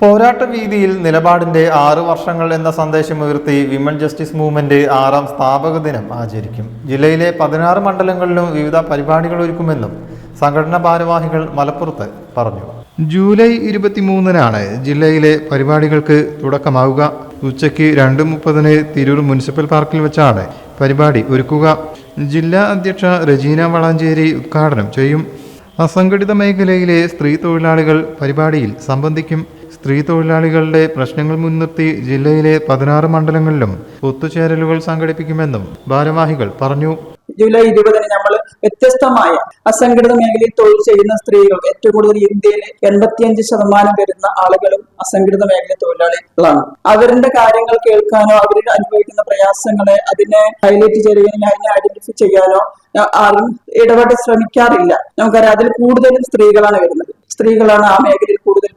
പോരാട്ട വീതിയിൽ നിലപാടിന്റെ ആറ് വർഷങ്ങൾ എന്ന സന്ദേശം ഉയർത്തി വിമൻ ജസ്റ്റിസ് മൂവ്മെന്റ് ആറാം സ്ഥാപക ദിനം ആചരിക്കും. ജില്ലയിലെ പതിനാറ് മണ്ഡലങ്ങളിലും വിവിധ പരിപാടികൾ ഒരുക്കുമെന്നും സംഘടനാ ഭാരവാഹികൾ മലപ്പുറത്ത് പറഞ്ഞു. ജൂലൈ ഇരുപത്തിമൂന്നിനാണ് ജില്ലയിലെ പരിപാടികൾക്ക് തുടക്കമാവുക. ഉച്ചയ്ക്ക് രണ്ട് മുപ്പതിന് തിരൂർ മുനിസിപ്പൽ പാർക്കിൽ വെച്ചാണ് പരിപാടി ഒരുക്കുക. ജില്ലാ അധ്യക്ഷ റജീന വളാഞ്ചേരി ഉദ്ഘാടനം ചെയ്യും. അസംഘടിത മേഖലയിലെ സ്ത്രീ തൊഴിലാളികൾ പരിപാടിയിൽ സംബന്ധിക്കും. സ്ത്രീ തൊഴിലാളികളുടെ പ്രശ്നങ്ങൾ മുൻനിർത്തി ജില്ലയിലെ പതിനാറ് മണ്ഡലങ്ങളിലും ഒത്തുചേരലുകൾ സംഘടിപ്പിക്കുമെന്നും ഭാരവാഹികൾ പറഞ്ഞു. ജൂലൈ ഇരുപതിന് നമ്മൾ വ്യത്യസ്തമായ അസംഘടിത മേഖലയിൽ തൊഴിൽ ചെയ്യുന്ന സ്ത്രീകൾ ഏറ്റവും കൂടുതൽ ഇന്ത്യയിലെ എൺപത്തിയഞ്ച് ശതമാനം വരുന്ന ആളുകളും അസംഘടിത മേഖല തൊഴിലാളികളാണ്. അവരുടെ കാര്യങ്ങൾ കേൾക്കാനോ അവർ അനുഭവിക്കുന്ന പ്രയാസങ്ങളെ അതിനെ ഹൈലൈറ്റ് ചെയ്യുകയോ അതിനെ ഐഡന്റിഫൈ ചെയ്യാനോ ആരും ഇടപെട്ട് ശ്രമിക്കാറില്ല. നമുക്കറിയാം അതിൽ കൂടുതലും സ്ത്രീകളാണ് വരുന്നത്. സ്ത്രീകളാണ് ആ കൂടുതൽ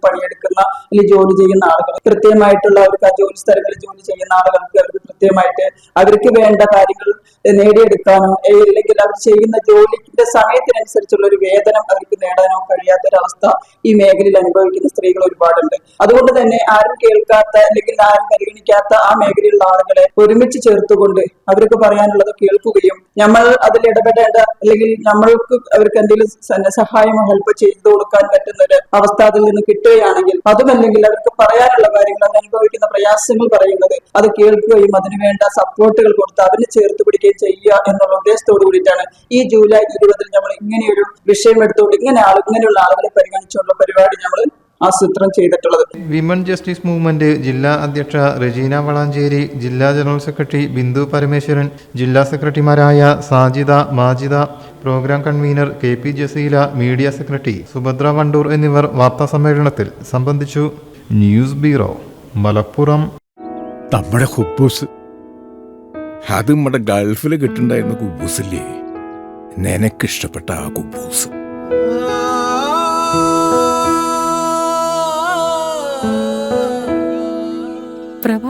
പണിയെടുക്കുന്ന അല്ലെങ്കിൽ ജോലി ചെയ്യുന്ന ആളുകൾ. കൃത്യമായിട്ടുള്ള അവർക്ക് ആ ജോലി സ്ഥലങ്ങളിൽ ജോലി ചെയ്യുന്ന ആളുകൾക്ക് അവർക്ക് കൃത്യമായിട്ട് അവർക്ക് വേണ്ട കാര്യങ്ങൾ നേടിയെടുക്കാനോ അല്ലെങ്കിൽ അവർ ചെയ്യുന്ന ജോലിന്റെ സമയത്തിനനുസരിച്ചുള്ള ഒരു വേതനം അവർക്ക് നേടാനോ കഴിയാത്ത ഒരവസ്ഥ ഈ മേഖലയിൽ അനുഭവിക്കുന്ന സ്ത്രീകൾ ഒരുപാടുണ്ട്. അതുകൊണ്ട് തന്നെ ആരും കേൾക്കാത്ത അല്ലെങ്കിൽ ആരും പരിഗണിക്കാത്ത ആ മേഖലയിലുള്ള ആളുകളെ ഒരുമിച്ച് ചേർത്തുകൊണ്ട് അവർക്ക് പറയാനുള്ളത് കേൾക്കുകയും നമ്മൾ അതിൽ ഇടപെടേണ്ട അല്ലെങ്കിൽ നമ്മൾക്ക് അവർക്ക് എന്തെങ്കിലും സഹായമോ ഹെൽപ്പ് ചെയ്തു കൊടുക്കാൻ പറ്റുന്ന ഒരു അവസ്ഥ അതിൽ നിന്ന് കിട്ടുകയാണെങ്കിൽ അതുമല്ലെങ്കിൽ അവർക്ക് പറയാനുള്ള കാര്യങ്ങൾ അവർ അനുഭവിക്കുന്ന പ്രയാസങ്ങൾ പറയുന്നത് അത് കേൾക്കുകയും അതിനുവേണ്ട സപ്പോർട്ടുകൾ കൊടുത്ത് അതിനെ ചേർത്ത് പിടിക്കുകയും ചെയ്യുക എന്നുള്ള ഉദ്ദേശത്തോടു കൂടിയിട്ടാണ് ഈ ജൂലൈ ഇരുപതിൽ നമ്മൾ ഇങ്ങനെയൊരു വിഷയം എടുത്തുകൊണ്ട് ഇങ്ങനെ ഇങ്ങനെയുള്ള ആളുകളെ പരിഗണിച്ചുള്ള പരിപാടി നമ്മൾ ആസൂത്രണം ചെയ്തിട്ടുള്ളത്. വിമൻ ജസ്റ്റിസ് മൂവ്മെന്റ് ജില്ലാ അധ്യക്ഷ റെജീന വളാഞ്ചേരി ജില്ലാ ജനറൽ സെക്രട്ടറി ബിന്ദു പരമേശ്വരൻ ജില്ലാ സെക്രട്ടറിമാരായ Sajida Majida programme convener K P Jaseela media secretary Subhadra Wandoor എന്നിവർ വാർത്താ സമ്മേളനത്തിൽ സംബന്ധിച്ചു. News bureau Malappuram. നമ്മുടെ കുബൂസ് അത് നമ്മുടെ ഗൾഫിൽ കിട്ടുണ്ടായിരുന്ന കുബൂസില്ലേ? നിനക്കിഷ്ടപ്പെട്ട ആ കുബൂസ്.